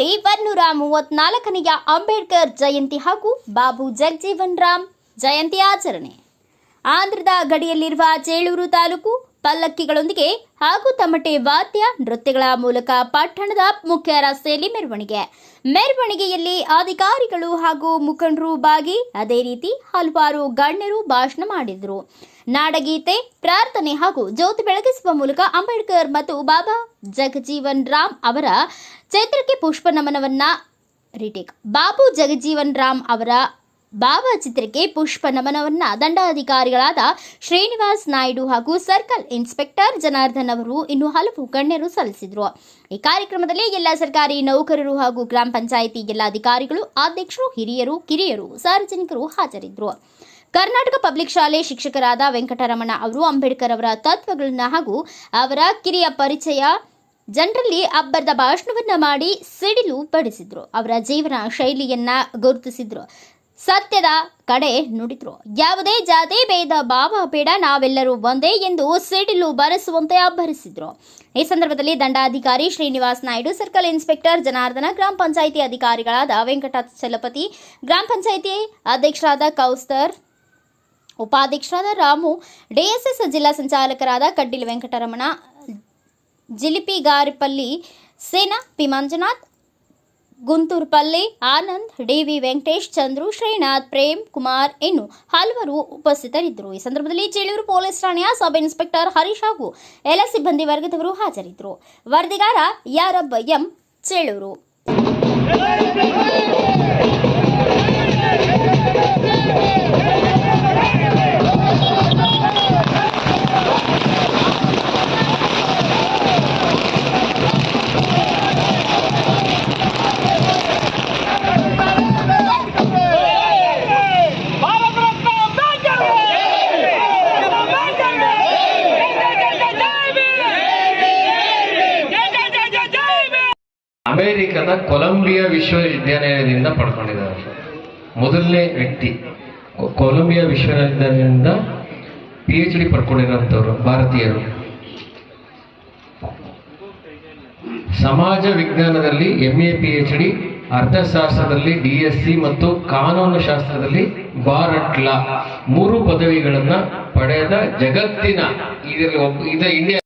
ಅಂದರೆ ಒನ್ನೂರ ಮೂವತ್ನಾಲ್ಕನೆಯ ಅಂಬೇಡ್ಕರ್ ಜಯಂತಿ ಹಾಗೂ ಬಾಬು ಜಗಜೀವನ್ ರಾಮ್ ಜಯಂತಿ ಆಚರಣೆ. ಆಂಧ್ರದ ಗಡಿಯಲ್ಲಿರುವ ಚೇಳೂರು ತಾಲೂಕು ಪಲ್ಲಕ್ಕಿಗಳೊಂದಿಗೆ ಹಾಗೂ ತಮಟೆ ವಾದ್ಯ ನೃತ್ಯಗಳ ಮೂಲಕ ಪಟ್ಟಣದ ಮುಖ್ಯ ರಸ್ತೆಯಲ್ಲಿ ಮೆರವಣಿಗೆ. ಮೆರವಣಿಗೆಯಲ್ಲಿ ಅಧಿಕಾರಿಗಳು ಹಾಗೂ ಮುಖಂಡರು ಭಾಗಿ ಅದೇ ರೀತಿ ಹಲವಾರು ಗಣ್ಯರು ಭಾಷಣ ಮಾಡಿದರು. ನಾಡಗೀತೆ, ಪ್ರಾರ್ಥನೆ ಹಾಗೂ ಜ್ಯೋತಿ ಬೆಳಗಿಸುವ ಮೂಲಕ ಅಂಬೇಡ್ಕರ್ ಮತ್ತು ಬಾಬಾ ಜಗಜೀವನ್ ರಾಮ್ ಅವರ ಚೈತ್ರಕ್ಕೆ ಪುಷ್ಪ ನಮನವನ್ನ ರಿಟೇಕ್. ಬಾಬು ಜಗಜೀವನ್ ರಾಮ್ ಅವರ ಭಾವಚಿತ್ರಕ್ಕೆ ಪುಷ್ಪ ನಮನವನ್ನ ದಂಡಾಧಿಕಾರಿಗಳಾದ ಶ್ರೀನಿವಾಸ್ ನಾಯ್ಡು ಹಾಗೂ ಸರ್ಕಲ್ ಇನ್ಸ್ಪೆಕ್ಟರ್ ಜನಾರ್ದನ್ ಅವರು ಇನ್ನು ಹಲವು ಗಣ್ಯರು ಸಲ್ಲಿಸಿದರು. ಈ ಕಾರ್ಯಕ್ರಮದಲ್ಲಿ ಎಲ್ಲ ಸರ್ಕಾರಿ ನೌಕರರು ಹಾಗೂ ಗ್ರಾಮ ಪಂಚಾಯಿತಿ ಎಲ್ಲ ಅಧಿಕಾರಿಗಳು, ಅಧ್ಯಕ್ಷರು, ಹಿರಿಯರು, ಕಿರಿಯರು, ಸಾರ್ವಜನಿಕರು ಹಾಜರಿದ್ದರು ಕರ್ನಾಟಕ ಪಬ್ಲಿಕ್ ಶಾಲೆ ಶಿಕ್ಷಕರಾದ ವೆಂಕಟರಮಣ ಅವರು ಅಂಬೇಡ್ಕರ್ ಅವರ ತತ್ವಗಳನ್ನ ಹಾಗೂ ಅವರ ಕಿರಿಯ ಪರಿಚಯ ಜನರಲ್ಲಿ ಅಬ್ಬರದ ಭಾಷಣವನ್ನ ಮಾಡಿ ಸಿಡಿಲು ಪಡಿಸಿದ್ರು ಅವರ ಜೀವನ ಶೈಲಿಯನ್ನ ಗುರುತಿಸಿದ್ರು. ಸತ್ಯದ ಕಡೆ ನುಡಿದ್ರು. ಯಾವುದೇ ಜಾತಿ, ಭೇದ, ಭಾವ ಬೇಡ ನಾವೆಲ್ಲರೂ ಒಂದೇ ಎಂದು ಸಿಡಿಲು ಬರೆಸುವಂತೆ ಅಬ್ಬರಿಸಿದ್ರು. ಈ ಸಂದರ್ಭದಲ್ಲಿ ದಂಡಾಧಿಕಾರಿ ಶ್ರೀನಿವಾಸ್ ನಾಯ್ಡು, ಸರ್ಕಲ್ ಇನ್ಸ್ಪೆಕ್ಟರ್ ಜನಾರ್ದನ, ಗ್ರಾಮ ಪಂಚಾಯಿತಿ ಅಧಿಕಾರಿಗಳಾದ ವೆಂಕಟ ಚಲಪತಿ, ಗ್ರಾಮ ಪಂಚಾಯಿತಿ ಅಧ್ಯಕ್ಷರಾದ ಕೌಸ್ತರ್, ಉಪಾಧ್ಯಕ್ಷರಾದ ರಾಮು, ಡಿಎಸ್ಎಸ್ ಜಿಲ್ಲಾ ಸಂಚಾಲಕರಾದ ಕಡ್ಡಿಲ್ ವೆಂಕಟರಮಣ ಜಿಲಿಪಿಗಾರಿಪಲ್ಲಿ ಸೇನಾ P Manjunath Gunturpalli Anand, D V Venkatesh, Chandru, Srinath, Prem Kumar ಇನ್ನು ಹಲವರು ಉಪಸ್ಥಿತರಿದ್ದರು. ಈ ಸಂದರ್ಭದಲ್ಲಿ ಚೇಳೂರು ಪೊಲೀಸ್ ಠಾಣೆಯ ಸಬ್ ಇನ್ಸ್ಪೆಕ್ಟರ್ ಹರೀಶ್ ಹಾಗೂ ಎಲ್ಲ ಸಿಬ್ಬಂದಿ ವರ್ಗದವರು ಹಾಜರಿದ್ದರು. ವರದಿಗಾರ ಯಾರಬ್ಬ ಎಂ, ಚೇಳೂರು. ಅಮೆರಿಕದ ಕೊಲಂಬಿಯಾ ವಿಶ್ವವಿದ್ಯಾಲಯದಿಂದ ಪಡ್ಕೊಂಡಿದ್ದಾರೆ. ಮೊದಲನೇ ವ್ಯಕ್ತಿ ಕೊಲಂಬಿಯಾ ವಿಶ್ವವಿದ್ಯಾಲಯದಿಂದ ಪಿ ಎಚ್ ಡಿ ಪಡ್ಕೊಂಡಿರೋಂಥವ್ರು ಭಾರತೀಯರು. ಸಮಾಜ ವಿಜ್ಞಾನದಲ್ಲಿ M A P H D ಅರ್ಥಶಾಸ್ತ್ರದಲ್ಲಿ ಡಿ ಎಸ್ ಸಿ ಮತ್ತು ಕಾನೂನು ಶಾಸ್ತ್ರದಲ್ಲಿ ಬಾರಟ್ಲಾ ಮೂರು ಪದವಿಗಳನ್ನ ಪಡೆದ ಜಗತ್ತಿನ, ಇದರಲ್ಲಿ ಒಬ್ಬ, ಇದ ಇಂಡಿಯಾ